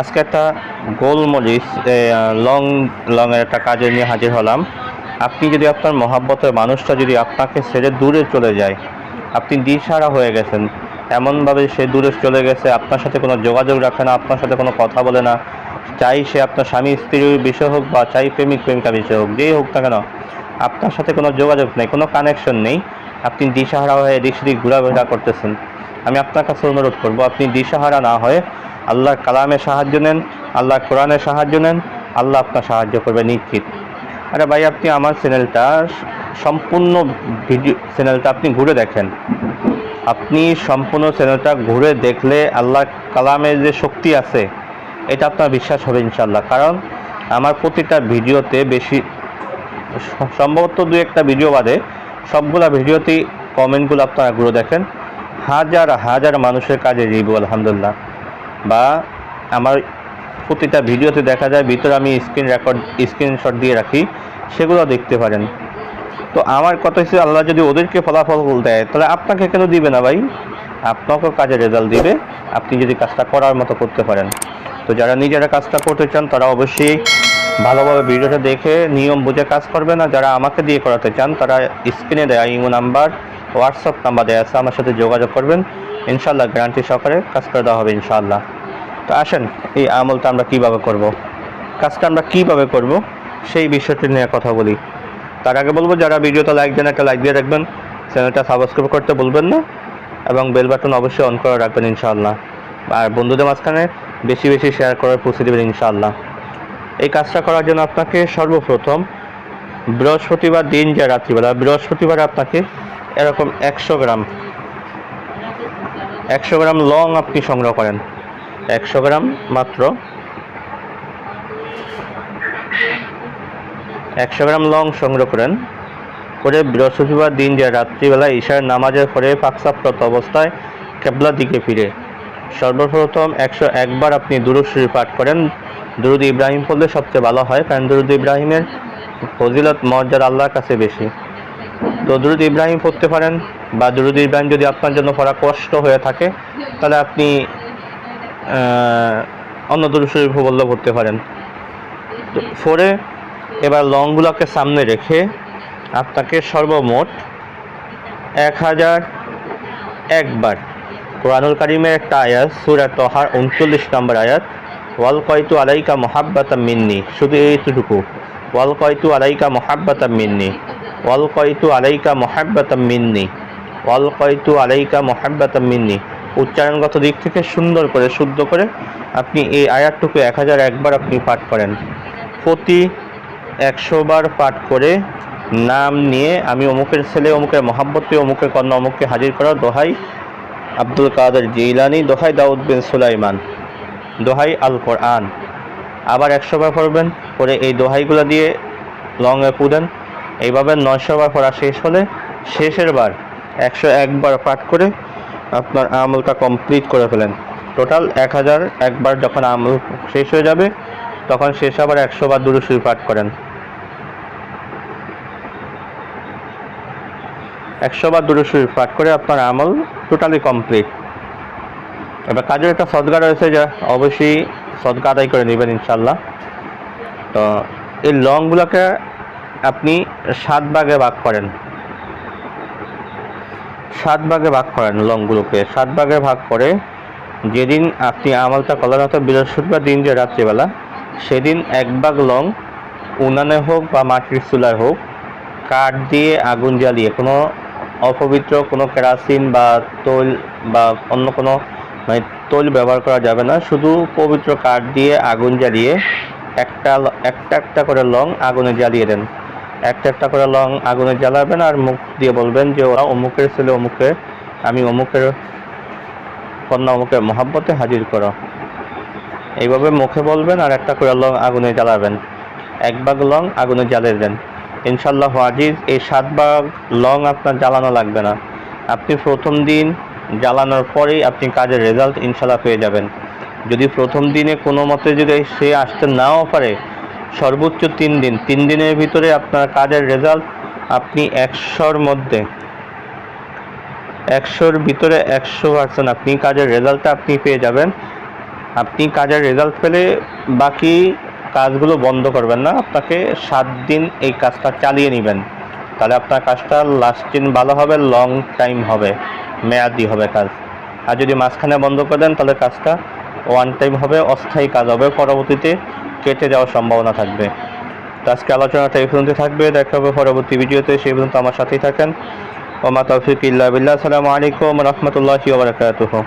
আজকে একটা গোলমরিচ লং লংয়ের একটা কাজে নিয়ে হাজির হলাম। আপনি যদি আপনার মহাব্বতের মানুষটা যদি আপনাকে ছেড়ে দূরে চলে যায়, আপনি দিশারা হয়ে গেছেন। এমনভাবে সে দূরে চলে গেছে, আপনার সাথে কোনো যোগাযোগ রাখে না, আপনার সাথে কোনো কথা বলে না। চাই সে আপনার স্বামী স্ত্রীর বিষয় হোক বা চাই প্রেমিক, প্রেমিকা, বিষয় হোক, যেই হোক না কেন, আপনার সাথে কোনো যোগাযোগ নেই, কোনো কানেকশন নেই। আপনি দিশাহারা হয়ে এদিক সেদিক ঘোরাফেরা করতেছেন। আমি আপনার কাছে অনুরোধ করব, আপনি দিশাহারা না হয়ে আল্লাহর কালামের সাহায্য নেন, আল্লাহর কোরআনের সাহায্য নেন, আল্লাহ আপনার সাহায্য করবে নিশ্চিত। আরে ভাই, আপনি আমার চ্যানেলটা সম্পূর্ণ ভিডিও চ্যানেলটা আপনি ঘুরে দেখেন। আপনি সম্পূর্ণ চ্যানেলটা ঘুরে দেখলে আল্লাহ কালামের যে শক্তি আছে, এটা আপনার বিশ্বাস হবে ইনশাল্লাহ কারণ আমার প্রতিটা ভিডিওতে বেশি, সম্ভবত দু একটা ভিডিও বাদে সবগুলা ভিডিওতেই কমেন্টগুলো আপনারা ঘুরে দেখেন। হাজার হাজার মানুষের কাজে রিভিউ আলহামদুলিল্লাহ। বা আমার প্রতিটা ভিডিওতে দেখা যায়, ভিতরে আমি স্ক্রিন রেকর্ড স্ক্রিনশট দিয়ে রাখি, সেগুলো দেখতে পারেন। তো আমার কথা হচ্ছে, আল্লাহ যদি ওদেরকে ফলাফল দেয়, তাহলে আপনাকে কেন দিবে না ভাই? আপনাকেও কাজে রেজাল্ট দিবে, আপনি যদি কাজটা করার মতো করতে পারেন। তো যারা নিজেরা কাজটা করতে চান, তারা অবশ্যই ভালোভাবে ভিডিওটা দেখে, নিয়ম বুঝে কাজ করবে না। যারা আমাকে দিয়ে করাতে চান, তারা স্ক্রিনে দেয়, ইমো নাম্বার হোয়াটসঅ্যাপ নাম্বার দেওয়া আছে, আমার সাথে যোগাযোগ করবেন। ইনশাল্লাহ গ্যারান্টি সহকারে কাজ করে দেওয়া হবে ইনশাআল্লাহ। তো আসেন, এই আমলটা আমরা কীভাবে করব। কাজটা আমরা কীভাবে করব? সেই বিষয়টি নিয়ে কথা বলি। তার আগে বলব, যারা ভিডিওটা লাইক দেন, একটা লাইক দিয়ে রাখবেন। চ্যানেলটা সাবস্ক্রাইব করতে বলবেন না। এবং বেল বাটন অবশ্যই অন করে রাখবেন ইনশাআল্লাহ। আর বন্ধুদের মাঝখানে বেশি বেশি শেয়ার করার পৌঁছে দেবেন ইনশাআল্লাহ। এই কাজটা করার জন্য আপনাকে সর্বপ্রথম বৃহস্পতিবার দিন যা রাত্রিবেলা, বৃহস্পতিবার আপনাকে এরকম একশো গ্রাম। একশো গ্রাম লং আপনি সংগ্রহ করেন। একশো গ্রাম মাত্র। একশো গ্রাম লং সংগ্রহ করেন। করে বৃহস্পতিবার দিন যে রাত্রিবেলা ঈশার নামাজের পরে পাকসাপ্রত অবস্থায় কেবলার দিকে ফিরে। সর্বপ্রথম একশো একবার আপনি দুরুশ্রী পাঠ করেন। দুরুদ ইব্রাহিম পড়লে সবচেয়ে ভালো হয়, কারণ দুরুদ ইব্রাহিমের ফজিলত মর্যাদা আল্লাহর কাছে বেশি। তো দুরুদ ইব্রাহিম পড়তে পারেন বা দুরুদ ইব্রাহিম যদি আপনার জন্য পড়া কষ্ট হয়ে থাকে, তাহলে আপনি অন্য দুরুশ্বরী বললে পড়তে পারেন। ফোরে এবার লংগুলোকে সামনে রেখে আপনাকে সর্বমোট এক হাজার একবার কোরআনুল কারিমের একটা আয়াত, সুরা তহার উনচল্লিশ নম্বর আয়াত, ওয়াল কয়তু আলাইকা মহাব্বাতা মিন্নি, শুধু এইটুকু। ওয়াল কয়তু আলাইকা মহাব্বাতা মিন্নি। ওয়াল কয়তু আলাইকা মহাব্বাতা মিন্নি ওয়াল কয়তু আলাইকা মহাব্বাতা মিন্নি। উচ্চারণগত দিক থেকে সুন্দর করে, শুদ্ধ করে আপনি এই আয়াতটুকু এক হাজার একবার আপনি পাঠ করেন। প্রতি একশো বার পাঠ করে নাম নিয়ে আমি অমুকের ছেলে, অমুকের মহাব্বতে অমুকের কন্যা, অমুককে হাজির করা দোহাই আব্দুল কাদের জিলানি, দোহাই দাউদ বিন সুলাইমান, দোহাই আল কোরআন। আবার একশো বার পড়বেন পরে এই দোহাইগুলো দিয়ে লংয়ে পুদেন। এইভাবে নয়শো বার পড়া শেষ হলে শেষের বার একশো একবার পাঠ করে আপনার আমলটা কমপ্লিট করে ফেলেন। টোটাল এক হাজার একবার যখন আমল শেষ হয়ে যাবে, তখন শেষ আবার একশো বার দুরুশুরি পাঠ করেন। একশো বার দুরুশুরি পাঠ করে আপনার আমল টোটালি কমপ্লিট এবার কাজের একটা সদগা রয়েছে যা অবশ্যই সদগা আদায় করে নেবেন ইনশাল্লাহ তো এই লংগুলোকে আপনি সাত ভাগে ভাগ করেন। সাত ভাগে ভাগ করেন লংগুলোকে সাত ভাগে ভাগ করে যেদিন আপনি আমলটা করার মতো বৃহস্পতিবার দিন যে রাত্রিবেলা, সেদিন এক ভাগ লং উনানে হোক বা মাটির চুলায় হোক কাঠ দিয়ে আগুন জ্বালিয়ে কোনো অপবিত্র কোনো কেরাসিন বা তৈল বা অন্য কোনো মানে তৈল ব্যবহার করা যাবে না। শুধু পবিত্র কাঠ দিয়ে আগুন জ্বালিয়ে একটা একটা একটা করে লং আগুনে জ্বালিয়ে দেন। একটা একটা করে লং আগুনে জ্বালাবেন আর মুখ দিয়ে বলবেন যে ওরা অমুকের ছেলে, অমুকে, আমি অমুকের কন্যা, অমুকের মহাব্বতে হাজির করো। এইভাবে মুখে বলবেন আর একটা করে লং আগুনে জ্বালাবেন। এক ভাগ লং আগুনে জ্বালিয়ে দেন। ইনশাল্লাহ আজিজ, এই সাত ভাগ লং আপনার জ্বালানো লাগবে না। আপনি প্রথম দিন জ্বালানোর পরেই আপনি কাজের রেজাল্ট ইনশাল্লাহ পেয়ে যাবেন। যদি প্রথম দিনে কোনো মতে যদি সে আসতে নাও পারে সর্বোচ্চ তিন দিন। তিন দিনের ভিতরে আপনার কাজের রেজাল্ট আপনি একশোর মধ্যে। একশোর ভিতরে একশো পার্সেন্ট আপনি কাজের রেজাল্টটা আপনি পেয়ে যাবেন। আপনি কাজের রেজাল্ট পেলে বাকি কাজগুলো বন্ধ করবেন না। আপনাকে সাত দিন এই কাজটা চালিয়ে নেবেন। তাহলে আপনার কাজটা লাস্টিং ভালো হবে লং টাইম হবে, মেয়াদি হবে কাজ। আর যদি মাঝখানে বন্ধ করে দেন, তাহলে কাজটা ওয়ান টাইম হবে, অস্থায়ী কাজ হবে। পরবর্তীতে কেটে যাওয়ার সম্ভাবনা থাকবে। তো আজকে আলোচনাটা এই পর্যন্ত থাকবে। দেখা হবে পরবর্তী ভিডিওতে। সেই পর্যন্ত আমার সাথেই থাকেন। ওমা তৌফিক ইল্লা বিল্লাহ। আসসালামু আলাইকুম রহমতুল্লাহি ওয়া বারাকাতুহু।